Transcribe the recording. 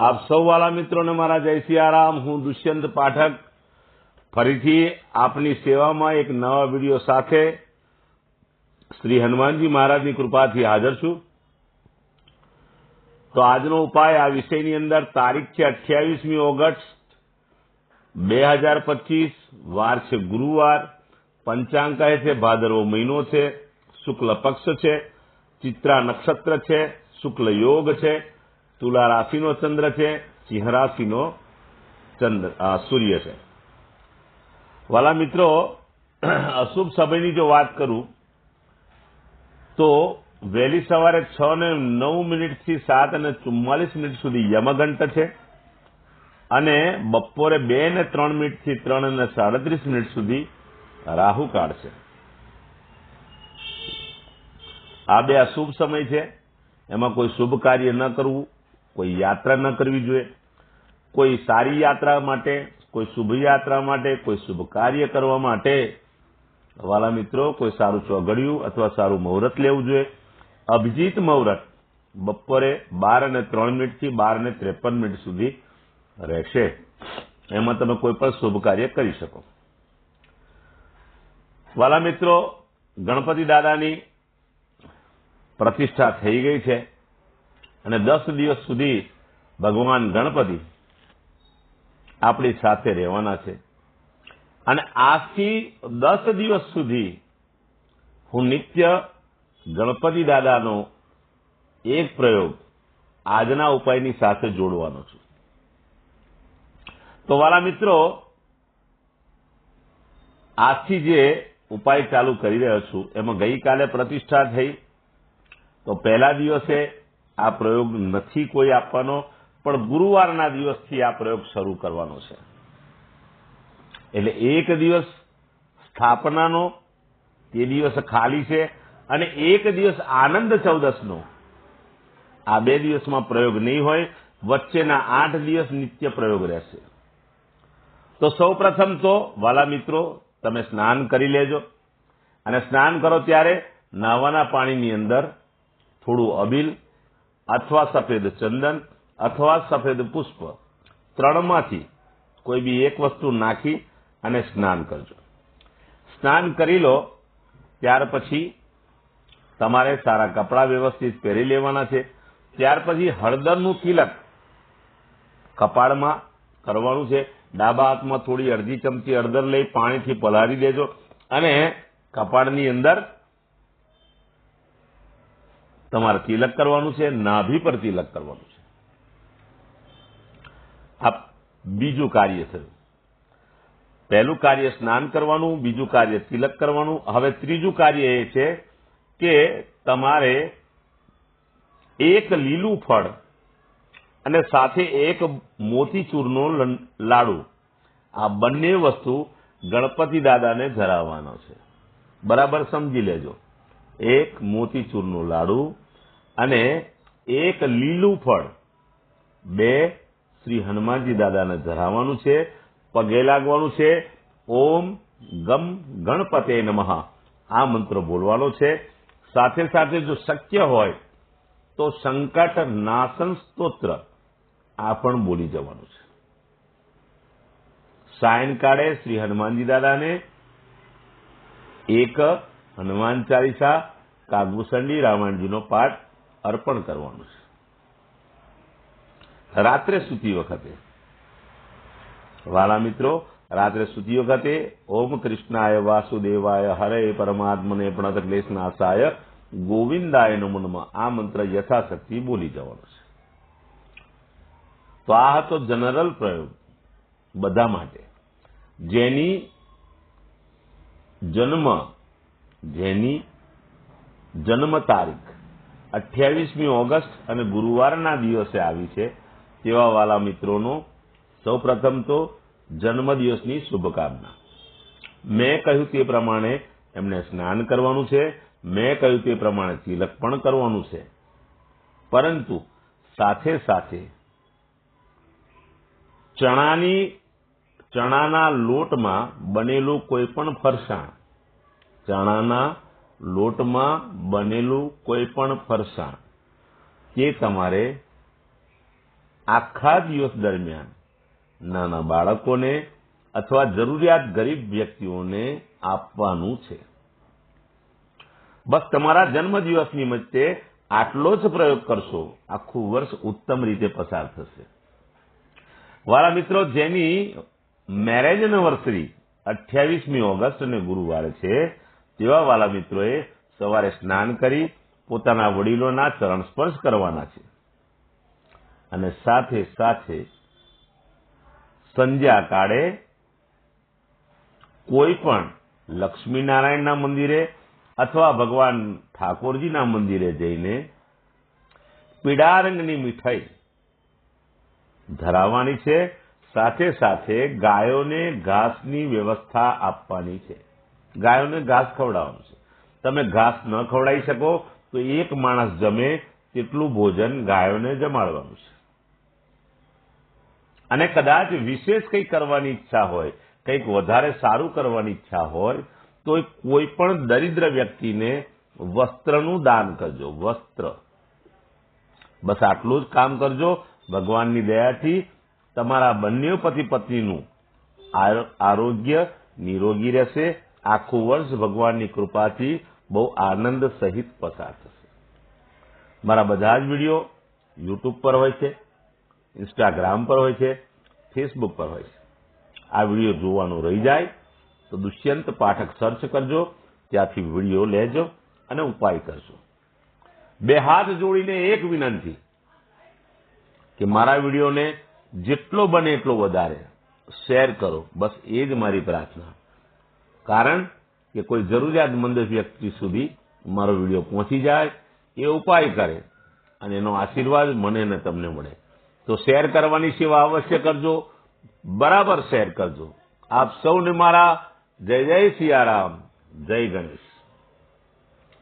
આપ સૌ વાલા મિત્રોને મારા જય સિયારામ. હું દુષ્યંત પાઠક. ફરીથી આપની સેવામાં એક નવા વીડિયો સાથે શ્રી હનુમાનજી મહારાજની કૃપાથી હાજર છું. તો આજનો ઉપાય આ વિષયની અંદર તારીખ છે અઠ્યાવીસમી ઓગસ્ટ બે હજાર પચીસ. વાર છે ગુરુવાર. પંચાંગ કહે છે ભાદરવો મહિનો છે. શુક્લ પક્ષ છે. ચિત્રા નક્ષત્ર છે. શુક્લ યોગ છે. તુલા રાશિનો ચંદ્ર છે, સિંહ રાશિનો ચંદ્ર સૂર્ય છે. વાલા મિત્રો, અશુભ સમયની જો વાત કરું, તો વહેલી સવારે છ ને નવ મિનિટથી સાત અને ચુમ્માલીસ મિનિટ સુધી યમઘંટ છે અને બપોરે બે ને ત્રણ મિનિટથી ત્રણ અને સાડત્રીસ મિનિટ સુધી રાહુકાળ છે. આ બે અશુભ સમય છે. એમાં કોઈ શુભ કાર્ય ન કરવું. કોઈ યાત્રા ન કરવી જોઈએ. કોઈ સારી યાત્રા માટે, કોઈ શુભ યાત્રા માટે, કોઈ શુભ કાર્ય કરવા માટે વાલા મિત્રો, કોઈ સારું ચોઘડિયું અથવા સારું મુહૂર્ત લેવું જોઈએ. અભિજીત મુહૂર્ત બપોરે બાર અને ત્રણ મિનિટથી બાર અને ત્રેપન મિનિટ સુધી રહેશે. એમાં તમે કોઈ પણ શુભ કાર્ય કરી શકો. વાલા મિત્રો, ગણપતિ દાદાની પ્રતિષ્ઠા થઈ ગઈ છે. અને દસ દિવસ સુધી ભગવાન ગણપતિ આપણી સાથે રહેવાના છે. અને આજથી દસ દિવસ સુધી હું નિત્ય ગણપતિ દાદાનો એક પ્રયોગ આજના ઉપાયની સાથે જોડવાનો છું. તો વાલા મિત્રો, આજથી જે ઉપાય ચાલુ કરી રહ્યો છું, એમાં ગઈકાલે પ્રતિષ્ઠા થઈ. તો પહેલા દિવસે આ પ્રયોગ નથી કોઈ આપવાનો, પણ ગુરુવારના દિવસથી આ પ્રયોગ શરૂ કરવાનો છે. એટલે એક દિવસ સ્થાપનાનો, તે દિવસ ખાલી છે, અને એક દિવસ આનંદ ચૌદસનો. આ બે દિવસમાં પ્રયોગ નહીં હોય, વચ્ચેના આઠ દિવસ નિત્ય પ્રયોગ રહેશે. તો સૌ પ્રથમ તો, વાલા મિત્રો, તમે સ્નાન કરી લેજો. અને સ્નાન કરો ત્યારે નાવાના પાણીની અંદર થોડું અબીલ અથવા સફેદ ચંદન અથવા સફેદ પુષ્પ. ત્રણમાંથી કોઈ બી એક વસ્તુ નાખી અને સ્નાન કરજો. સ્નાન કરી લો, ત્યાર પછી તમારે સારા કપડાં વ્યવસ્થિત પહેરી લેવાના છે. ત્યાર પછી હળદરનું તિલક કપાળમાં કરવાનું છે. ડાબા હાથમાં થોડી અડધી ચમચી હળદર લઈ પાણીથી પલાળી દેજો અને કપાળની અંદર તમારે તિલક કરવાનું છે, નાભી પર તિલક કરવાનું છે. આ બીજું કાર્ય થયું પહેલું કાર્ય સ્નાન કરવાનું, બીજું કાર્ય તિલક કરવાનું. હવે ત્રીજું કાર્ય એ છે કે તમારે એક લીલું ફળ અને સાથે એક મોતીચૂરનો લાડુ. આ બંને વસ્તુ ગણપતિ દાદાને ધરાવવાનો છે. બરાબર સમજી લેજો. એક મોતીચૂરનું લાડુ અને એક લીલું ફળ. બે શ્રી હનુમાનજી દાદાને ધરાવવાનું છે, પગે લાગવાનું છે. ઓમ ગમ ગણપતે નમઃ. આ મંત્ર બોલવાનો છે. સાથે સાથે જો શક્ય હોય તો સંકટ નાશન સ્તોત્ર. આ પણ બોલી જવાનું છે. સાયંકાળે શ્રી હનુમાનજી દાદાને એક હનુમાન ચાલીસા કાગભૂષણજી રામાયણજીનો પાઠ અર્પણ કરવાનો છે. રાત્રે સૂતી વખતે. વાલા મિત્રો, રાત્રે સૂતી વખતે ઓમ કૃષ્ણાય વાસુદેવાય હરે પરમાત્મને પ્રણત ક્લેશનાશાય ગોવિંદાય નમનમાં. આ મંત્ર યથાશક્તિ બોલી જવાનો છે. તો આ હતો જનરલ પ્રયોગ બધા માટે. જેની જન્મ જેની જન્મ તારીખ અઠ્યાવીસમી ઓગસ્ટ અને ગુરુવારના દિવસે આવી છે, તેવા વાલા મિત્રોનો સૌ પ્રથમ તો જન્મદિવસની શુભકામના. મેં કહ્યું તે પ્રમાણે એમને સ્નાન કરવાનું છે, મેં કહ્યું તે પ્રમાણે તિલક પણ કરવાનું છે. પરંતુ સાથે સાથે ચણાની, ચણાના લોટમાં બનેલું કોઈ પણ ફરસાણ ચણાના લોટમાં બનેલું કોઈ પણ ફરસાણ તે તમારે આખા દિવસ દરમિયાન નાના બાળકોને અથવા જરૂરિયાત ગરીબ વ્યક્તિઓને આપવાનું છે. બસ તમારા જન્મદિવસ નિમિત્તે આટલો જ પ્રયોગ કરશો, આખું વર્ષ ઉત્તમ રીતે પસાર થશે. વાળા મિત્રો, જેની મેરેજ એનિવર્સરી અઠ્યાવીસમી ઓગસ્ટ અને ગુરુવારે છે તેવા વાલા મિત્રોએ સવારે સ્નાન કરી પોતાના વડીલોના ચરણ સ્પર્શ કરવાના છે. અને સાથે સાથે સંધ્યા કાળે કોઈ પણ લક્ષ્મીનારાયણના મંદિરે અથવા ભગવાન ઠાકોરજીના મંદિરે જઈને પીડારંગની મીઠાઈ ધરાવવાની છે. સાથે સાથે ગાયોને ઘાસની વ્યવસ્થા આપવાની છે. ગાયોને ઘાસ ખવડાવવાનું છે. તમે ઘાસ ન ખવડાવી શકો તો એક માણસ જમે તેટલું ભોજન ગાયોને જમાડવાનું છે. અને કદાચ વિશેષ કંઈ કરવાની ઈચ્છા હોય, કંઈક વધારે સારું કરવાની ઈચ્છા હોય, તો કોઈ પણ દરિદ્ર વ્યક્તિને વસ્ત્રનું દાન કરજો, વસ્ત્ર. બસ આટલું જ કામ કરજો. ભગવાનની દયાથી તમારા બંને પતિ પત્નીનું આરોગ્ય નિરોગી રહેશે આખું વર્ષ ભગવાનની કૃપાથી બહુ આનંદ સહિત પસાર થશે. મારા બધા જ વીડિયો યુટ્યુબ પર હોય છે, ઇન્સ્ટાગ્રામ પર હોય છે, ફેસબુક પર હોય છે. આ વીડિયો જોવાનું રહી જાય તો દુષ્યંત પાઠક સર્ચ કરજો, ત્યાંથી વીડિયો લેજો અને ઉપાય કરજો. બે હાથ જોડીને એક વિનંતી કે મારા વિડીયોને જેટલો બને એટલો વધારે શેર કરો. બસ એ જ મારી પ્રાર્થના. કારણ કે કોઈ જરૂરિયાતમંદ વ્યક્તિ સુધી મારો વીડિયો પહોંચી જાય એ ઉપાય કરે અને એનો આશીર્વાદ મને ને તમને મળે. તો શેર કરવાની સેવા અવશ્ય કરજો. બરાબર શેર કરજો. આપ સૌને મારા જય જય સિયારામ. જય ગણેશ.